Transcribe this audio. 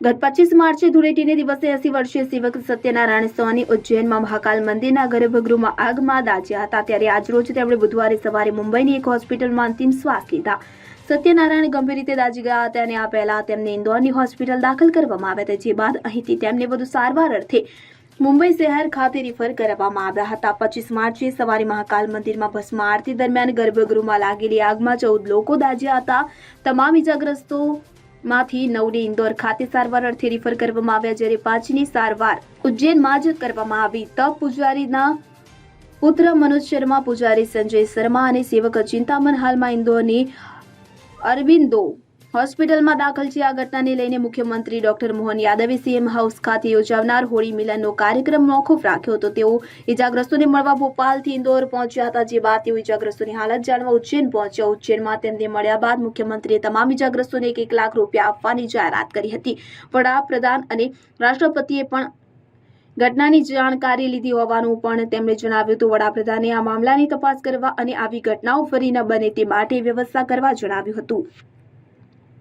ગત પચીસ માર્ચે ધૂળેટીને દિવસે એસી વર્ષીય સેવક સત્યનારાયણ સ્વામી ઉજ્જૈનમાં મહાકાલ મંદિરના ગર્ભગૃહમાં આગમાં દાજ્યા હતા. ત્યારે આજરોજ તેમણે બુધવારે સવારે મુંબઈની એક હોસ્પિટલમાં અંતિમ શ્વાસ લીધા. સત્યનારાયણ ગંભીર રીતે દાજી ગયા હતા અને આ પહેલા તેમને ઇન્દોરની હોસ્પિટલ દાખલ કરવામાં આવ્યા હતા, જે બાદ અહીંથી તેમને વધુ સારવાર અર્થે મુંબઈ શહેર ખાતે રિફર કરવામાં આવ્યા હતા. પચીસ માર્ચે સવારે મહાકાલ મંદિરમાં ભસ્મ આરતી દરમિયાન ગર્ભગૃહમાં લાગેલી આગમાં ચૌદ લોકો દાજ્યા હતા. તમામ ઇજાગ્રસ્તો માંથી નવને ઇન્દોર ખાતે સારવાર અર્થે રિફર કરવામાં આવ્યા જ્યારે પાંચની સારવાર ઉજ્જૈનમાં જ કરવામાં આવી. તપ પૂજારીના પુત્ર મનોજ શર્મા, પૂજારી સંજય શર્મા અને સેવક ચિંતામન હાલમાં ઇન્દોરની અરવિંદો હોસ્પિટલમાં દાખલ છે આ ઘટનાને લઈને મુખ્યમંત્રી ડોક્ટર મોહન યાદવે સીએમ હાઉસ ખાતે યોજાનાર હોળી મિલનનો કાર્યક્રમ મોકૂફ રાખ્યો હતો. તેઓ ઇજાગ્રસ્તોને મળવા ભોપાલથી ઇન્દોર પહોંચ્યા હતા, જે બાદ તેઓ ઇજાગ્રસ્તોની હાલત જાણવા ઉજ્જૈન પહોંચ્યા. ઉજ્જૈનમાં તેમને મળ્યા બાદ મુખ્યમંત્રીએ તમામ ઇજાગ્રસ્તોને એક એક લાખ રૂપિયા આપવાની જાહેરાત કરી હતી. વડાપ્રધાન અને રાષ્ટ્રપતિએ પણ ઘટનાની જાણકારી લીધી હોવાનું પણ તેમણે જણાવ્યું હતું. વડાપ્રધાને આ મામલાની તપાસ કરવા અને આવી ઘટનાઓ ફરી ન બને તે માટે વ્યવસ્થા કરવા જણાવ્યું હતું.